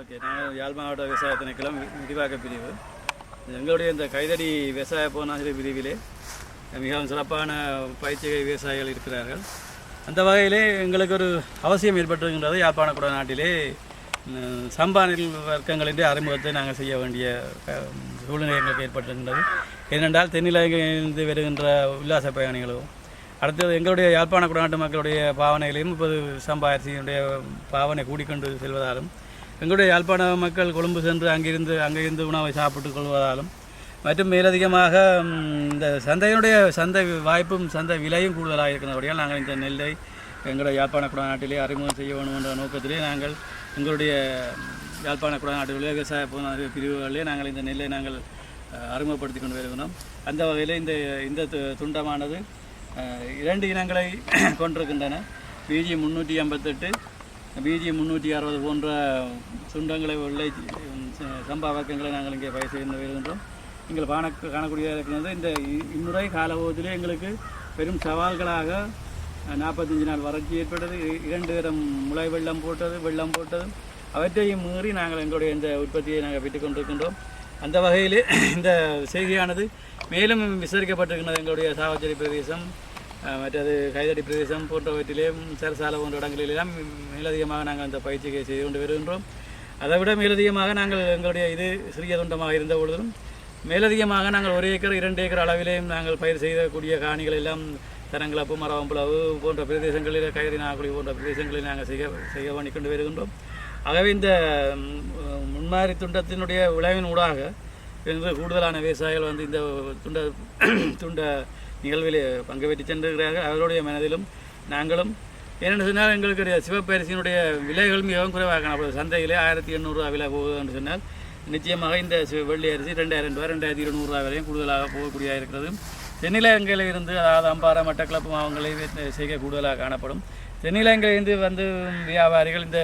Okay நான் யாழ் மாவட்ட விவசாய திணைக்களம் விரிவாக்க பிரிவு. எங்களுடைய இந்த கைதடி விவசாய போனாசிரியர் பிரிவிலே மிகவும் சிறப்பான பயிற்சி விவசாயிகள் இருக்கிறார்கள். அந்த வகையிலே எங்களுக்கு ஒரு அவசியம் ஏற்பட்டிருக்கின்றது யாழ்ப்பாண குட நாட்டிலே சம்பா நெல் வர்க்கங்களின் அறிமுகத்தை நாங்கள் செய்ய வேண்டிய சூழ்நிலை எங்களுக்கு ஏற்பட்டிருக்கின்றது. ஏனென்றால் தென்னிலங்கையிலிருந்து வருகின்ற உல்லாச பயணிகளும் அடுத்தது எங்களுடைய யாழ்ப்பாண குடநாட்டு மக்களுடைய பாவனைகளையும் இப்போது சம்பா அரிசியினுடைய பாவனை கூடிக்கொண்டு செல்வதாலும் எங்களுடைய யாழ்ப்பாண மக்கள் கொழும்பு சென்று அங்கிருந்து அங்கிருந்து உணவை சாப்பிட்டுக் கொள்வதாலும் மற்றும் மேலதிகமாக இந்த சந்தையினுடைய சந்தை வாய்ப்பும் சந்தை விலையும் கூடுதலாக இருக்கிறபடியால் நாங்கள் இந்த நெல்லை எங்களுடைய யாழ்ப்பாண குடநாட்டிலே அறிமுகம் செய்ய வேண்டும் என்ற நோக்கத்திலே நாங்கள் எங்களுடைய யாழ்ப்பாண குடநாட்டு விவசாய பிரிவுகளிலே நாங்கள் இந்த நெல்லை நாங்கள் அறிமுகப்படுத்தி கொண்டு வருகிறோம். அந்த வகையில் இந்த இந்த து- துண்டமானது இரண்டு இனங்களை கொண்டிருக்கின்றன. பிஜி முந்நூற்றி ஐம்பத்தெட்டு பிஜி முந்நூற்றி அறுபது போன்ற சுண்டங்களை உள்ளே சம்பா வர்க்கங்களை நாங்கள் இங்கே பயிர் செய்து வருகின்றோம். எங்கள் காண காணக்கூடியதாக இருக்கிறது இந்த இம்முறை காலபோதிலே எங்களுக்கு பெரும் சவால்களாக நாற்பத்தஞ்சு நாள் வறட்சி ஏற்பட்டது. இரண்டு தரம் முளை வெள்ளம் போட்டது வெள்ளம் போட்டது. அவற்றையும் மீறி நாங்கள் எங்களுடைய இந்த உற்பத்தியை நாங்கள் பெற்றுக் கொண்டிருக்கின்றோம். அந்த வகையில் இந்த செய்தியானது மேலும் விசாரிக்கப்பட்டிருக்கின்றது எங்களுடைய சாவச்சேரி பிரதேசம் மற்றது கைதடி பிரதேசம் போன்றவற்றிலேயும் சரசாலை போன்ற இடங்களிலெல்லாம் மேலதிகமாக நாங்கள் அந்த பயிற்சியை செய்து கொண்டு வருகின்றோம். அதை விட மேலதிகமாக நாங்கள் எங்களுடைய இது சிறிய துண்டமாக இருந்த பொழுதும் மேலதிகமாக நாங்கள் ஒரு ஏக்கர் இரண்டு ஏக்கர் அளவிலேயும் நாங்கள் பயிர் செய்யக்கூடிய காணிகள் எல்லாம் தரங்கிளப்பு மரவம்புலவு போன்ற பிரதேசங்களில் கைதறி நாகுழி போன்ற பிரதேசங்களில் நாங்கள் செய்ய செய்ய பண்ணி கொண்டு வருகின்றோம். ஆகவே இந்த ம், முன்மாதிரி துண்டத்தினுடைய விளைவின் ஊடாக இன்று கூடுதலான விவசாயிகள் வந்து இந்த துண்ட துண்ட நிகழ்வில் பங்கு பெற்று சென்றிருக்கிறார்கள். அவர்களுடைய மனதிலும் நாங்களும் ஏனென்று சொன்னால் எங்களுக்கு சிவப்பரிசியினுடைய விலைகள் மிகவும் குறைவாக காணப்படுது. சந்தையிலே ஆயிரத்தி எண்ணூறுரூவா விலை போகுது என்று சொன்னால் நிச்சயமாக இந்த வெள்ளி அரிசி ரெண்டாயிரம் ரூபாய் ரெண்டாயிரத்தி இருநூறுரூவா வரையும் கூடுதலாக போகக்கூடியதாக இருக்கிறது. தென்னிலங்கையில் இருந்து அதாவது அம்பாறை மட்டக்களப்பு மாவங்களை செய்ய கூடுதலாக காணப்படும். தென்னிலங்கையிலிருந்து வந்து வியாபாரிகள் இந்த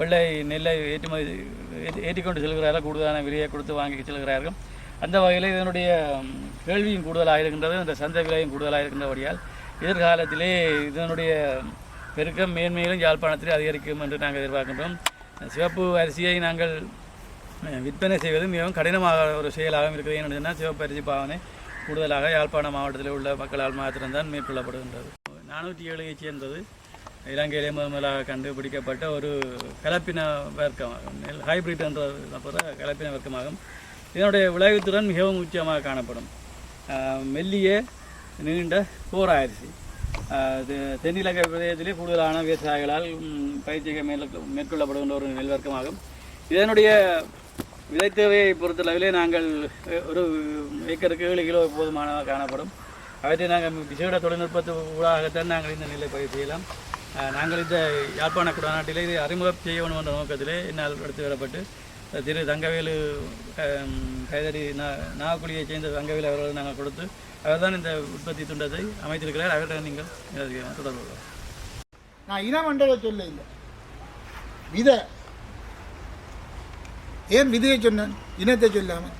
வெள்ளை நெல்லை ஏற்றுமதி ஏற்றிக்கொண்டு செல்கிறார்கள். கூடுதலான விலையை கொடுத்து வாங்கி செல்கிறார்கள். அந்த வகையில் இதனுடைய கேள்வியும் கூடுதலாக இருக்கின்றது இந்த சந்தை விலையும் கூடுதலாக இருக்கின்றபடியால் எதிர்காலத்திலே இதனுடைய பெருக்கம் மேன்மையிலும் யாழ்ப்பாணத்திலே அதிகரிக்கும் என்று நாங்கள் எதிர்பார்க்கின்றோம். சிவப்பு அரிசியை நாங்கள் விற்பனை செய்வது மிகவும் கடினமாக ஒரு செயலாகவும் இருக்குது ஏன்னு சொன்னால் சிவப்பு அரிசி பாவனை கூடுதலாக யாழ்ப்பாணம் மாவட்டத்தில் உள்ள மக்களால் மாத்திரம்தான் மேற்கொள்ளப்படுகின்றது. நானூற்றி ஏழையை சேர்ந்தது இலங்கையிலே முதலாக கண்டுபிடிக்கப்பட்ட ஒரு கலப்பின வர்க்கம் நெல் ஹைபிரிட் என்ற கலப்பின வர்க்கமாகும். இதனுடைய விளைவுத்திறன் மிகவும் உச்சமாக காணப்படும். மெல்லிய நீண்ட போர் அரிசி தென்னிலங்கை பிரதேசத்திலே கூடுதலான விவசாயிகளால் ம், பயிற்சிகள் மேல் மேற்கொள்ளப்படுகின்ற ஒரு நெல்வர்க்கமாகும். இதனுடைய விதைத்தேவையை பொறுத்தளவிலே நாங்கள் ஒரு ஏக்கருக்கு ஏழு கிலோ போதுமானதாக காணப்படும். அவற்றை நாங்கள் விசேட தொழில்நுட்பத்து ஊடாகத்தான் நாங்கள் இந்த நிலை பயிர் செய்யலாம். நாங்கள் இந்த யாழ்ப்பாண குடநாட்டிலே இதை அறிமுகம் செய்ய வேண்டும் என்ற நோக்கத்திலே என்னால் எடுத்து வரப்பட்டு திரு தங்கவேலு கைதறி நா நாகக்குழியைச் சேர்ந்த தங்கவேலு அவர்கள் நாங்கள் கொடுத்து அவர்தான் இந்த உற்பத்தி துண்டத்தை அமைத்திருக்கிறார். அவர்கிட்ட நீங்கள் தொடர்பு கொள்ளலாம். நான் இனமண்டல சொல்ல இல்லை. விதை. ஏன் விதையை சொன்னேன்? இனத்தை சொல்லாமல்.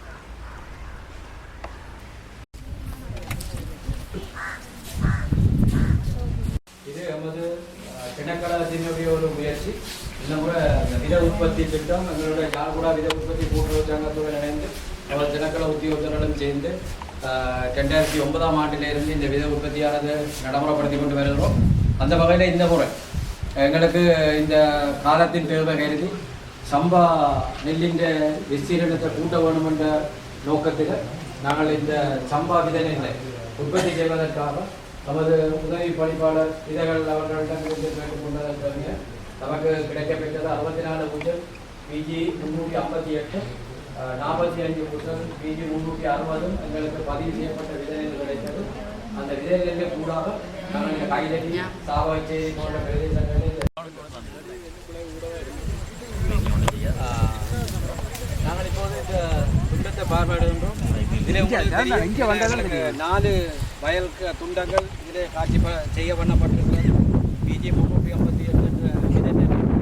இது நமது தினக்கலத்தினுடைய ஒரு முயற்சி. முறை இந்த வித உற்பத்தி திட்டம் எங்களுடைய யாழ்குடா வித உற்பத்தி கூட்டுறவு சங்கத்துடன் இணைந்து நமது தினக்கல உத்தியோகத்தருடன் சேர்ந்து ரெண்டாயிரத்தி ஒன்பதாம் ஆண்டிலிருந்து இந்த வித உற்பத்தியானது நடைமுறைப்படுத்தி கொண்டு வருகிறோம். அந்த வகையில் இந்த முறை எங்களுக்கு இந்த காலத்தின் தேவை கருதி சம்பா நெல்லின் விஸ்தீரணத்தை கூட்ட வேணும் என்ற நோக்கத்தில் நாங்கள் இந்த சம்பா வித நெல்லை உற்பத்தி செய்வதற்காக நமது உதவி பணிப்பாளர் இதழ்கள் அவர்களிடம் கேட்டுக்கொண்டதற்கு நமக்கு கிடைக்கப்பெற்றது அறுபத்தி நாலு முதல் பிஜி முன்னூற்றி ஐம்பத்தி எட்டு நாற்பத்தி அஞ்சு முதல் பிஜி முன்னூற்றி அறுபதும் எங்களுக்கு பதிவு செய்யப்பட்ட விதைகள் கிடைத்தது. அந்த விதைகளிலே கூடாக நாங்கள் இந்த கைதட்டி சாவாய்ச்சேரி போன்ற பிரதேசங்களில் நாங்கள் இப்போது இந்த துண்டத்தை பார்வையிடுகின்றோம். இதில் நாலு வயல் க- துண்டங்கள் இதில் காட்சி ப- செய்ய பண்ணப்பட்டிருக்கிறது. பிஜி முன்னூற்றி ஐம்பத்தி எட்டு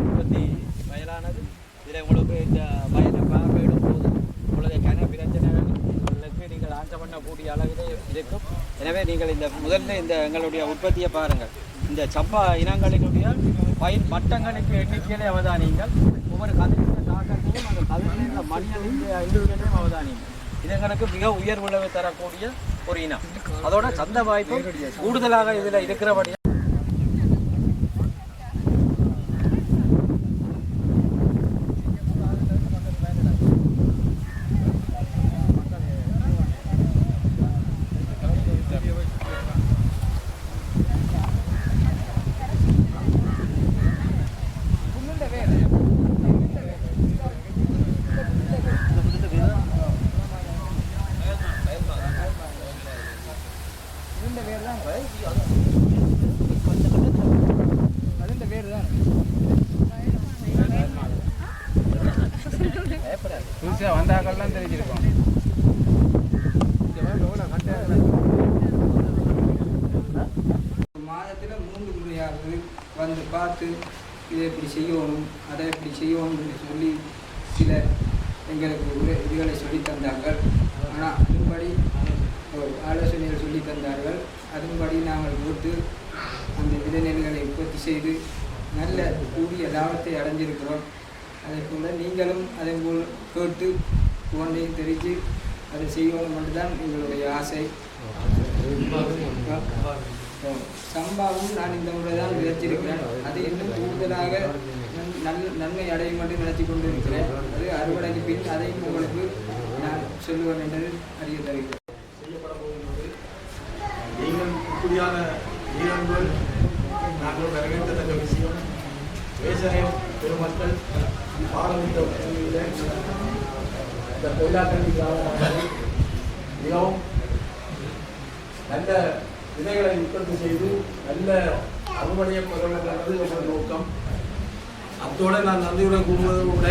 உற்பத்தி வயலானது இதில் உங்களுக்கு இந்த வயலை பார்வையிடும் போது உங்களுடைய கன பிரச்சனைகள் உங்களுக்கு நீங்கள் ஆன்சர் பண்ணக்கூடிய அளவிலே இருக்கும் எனவே நீங்கள் இந்த முதல்ல இந்த எங்களுடைய உற்பத்தியை பாருங்கள். இந்த சப்பா இனங்களினுடைய பயிர் மட்டங்களுக்கு எண்ணிக்கையிலே அவதானியுங்கள். ஒவ்வொரு கதிரின் தாக்கத்தையும் அந்த கதிரின் மணியின் ஐந்துலையும் அவதானியம் இது எங்களுக்கு மிக உயர் உழவு தரக்கூடிய ஒரு இனம். அதோட சந்த வாய்ப்பு கூடுதலாக இதில் இருக்கிறபடி மாதத்தில் மூன்று முறையாவது வந்து பார்த்து இதை இப்படி செய்யணும் அதை இப்படி செய்யணும்னு சொல்லி சில எங்களுக்கு உர- இதுகளை சொல்லி தந்தார்கள். ஆனால் அதன்படி ஆலோசனைகள் சொல்லி தந்தார்கள். அதன்படி நாங்கள் போட்டு அந்த விதைநெல்களை உற்பத்தி செய்து நல்ல கூடிய லாபத்தை அடைஞ்சிருக்கிறோம். அதை போல் நீங்களும் அதை போல் கேட்டு ஒன்றையும் தெரிஞ்சு அதை செய்யணும் மட்டும்தான் எங்களுடைய ஆசை. சம்பாவும் நான் இந்த முறை தான் விதைச்சிருக்கிறேன் அது இன்னும் கூடுதலாக நன்- நல் நன்மை அடையும் மட்டும் நினைச்சு கொண்டு இருக்கிறேன் அது அறுவடைக்கு பின் அதையும் உங்களுக்கு நான் சொல்லுவேன் என்று அறிய தருகிறேன். நீங்கள் இப்படியான வீரர்கள் நாங்கள் வரவேற்கத்தக்க விஷயம். விவசாய பெருமக்கள் பாரம்பரிய இந்த தொழிலாளர்கள் மிகவும் நல்ல விதைகளை உற்பத்தி செய்து நல்ல அறுவடையை பெறுவதற்கு என்ற நோக்கம். அத்தோடு நான் நன்றியுடன் கூறுவது கூட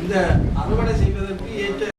இந்த அறுவடை செய்வதற்கு ஏற்ற